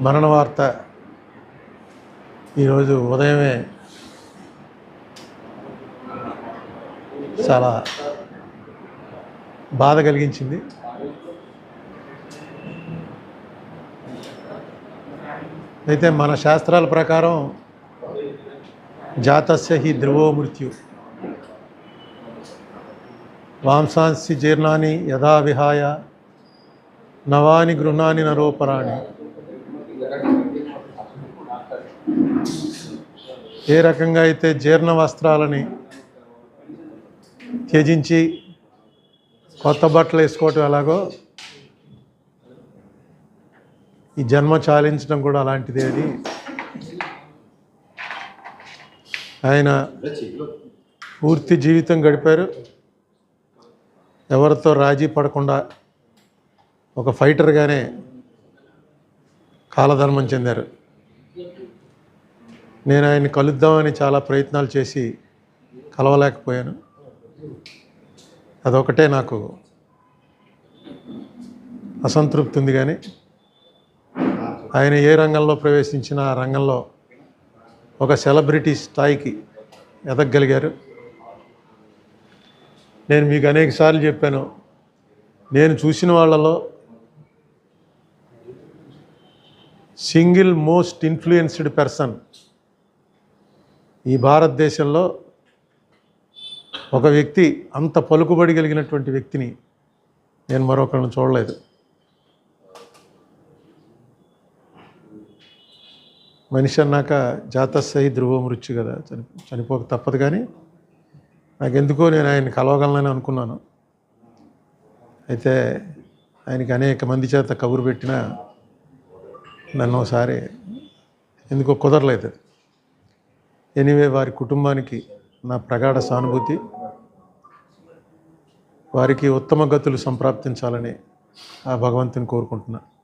మరణ వార్త ఈరోజు ఉదయమే చాలా బాధ కలిగించింది. అయితే మన శాస్త్రాల ప్రకారం జాతస్య హి ధ్రువో మృత్యు. వాంసాంసి జీర్ణాన్ని యథా విహాయ నవాని గృహాన్ని నరోపరాణి. ఏ రకంగా అయితే జీర్ణ వస్త్రాలని త్యజించి కొత్త బట్టలు వేసుకోవటం ఎలాగో ఈ జన్మ చాలించడం కూడా అలాంటిదే అని ఆయన పూర్తి జీవితం గడిపారు. ఎవరితో రాజీ పడకుండా ఒక ఫైటర్గానే కాలధర్మం చెందారు. నేను ఆయన్ని కలుద్దామని చాలా ప్రయత్నాలు చేసి కలవలేకపోయాను. అదొకటే నాకు అసంతృప్తి ఉంది కానీ ఆయన ఏ రంగంలో ప్రవేశించినా ఆ రంగంలో ఒక సెలబ్రిటీ స్థాయికి ఎదగగలిగారు. నేను మీకు అనేక సార్లు చెప్పాను నేను చూసిన వాళ్ళలో సింగిల్ మోస్ట్ ఇన్ఫ్లుయెన్స్డ్ పర్సన్ ఈ భారతదేశంలో ఒక వ్యక్తి అంత పలుకుబడి కలిగినటువంటి వ్యక్తిని నేను మరొకరిని చూడలేదు. మనిషి అన్నాక జాతస్థాయి ధ్రువ మృత్యు కదా చని చనిపోక తప్పదు కానీ నాకెందుకో నేను ఆయన కలవగలనని అనుకున్నాను. అయితే ఆయనకి అనేక మంది చేత కబురు పెట్టినా నన్ను ఒకసారి ఎందుకో కుదరలేదు. ఎనీవే వారి కుటుంబానికి నా ప్రగాఢ సానుభూతి వారికి ఉత్తమ గతులు సంప్రాప్తించాలని ఆ భగవంతుని కోరుకుంటున్నాను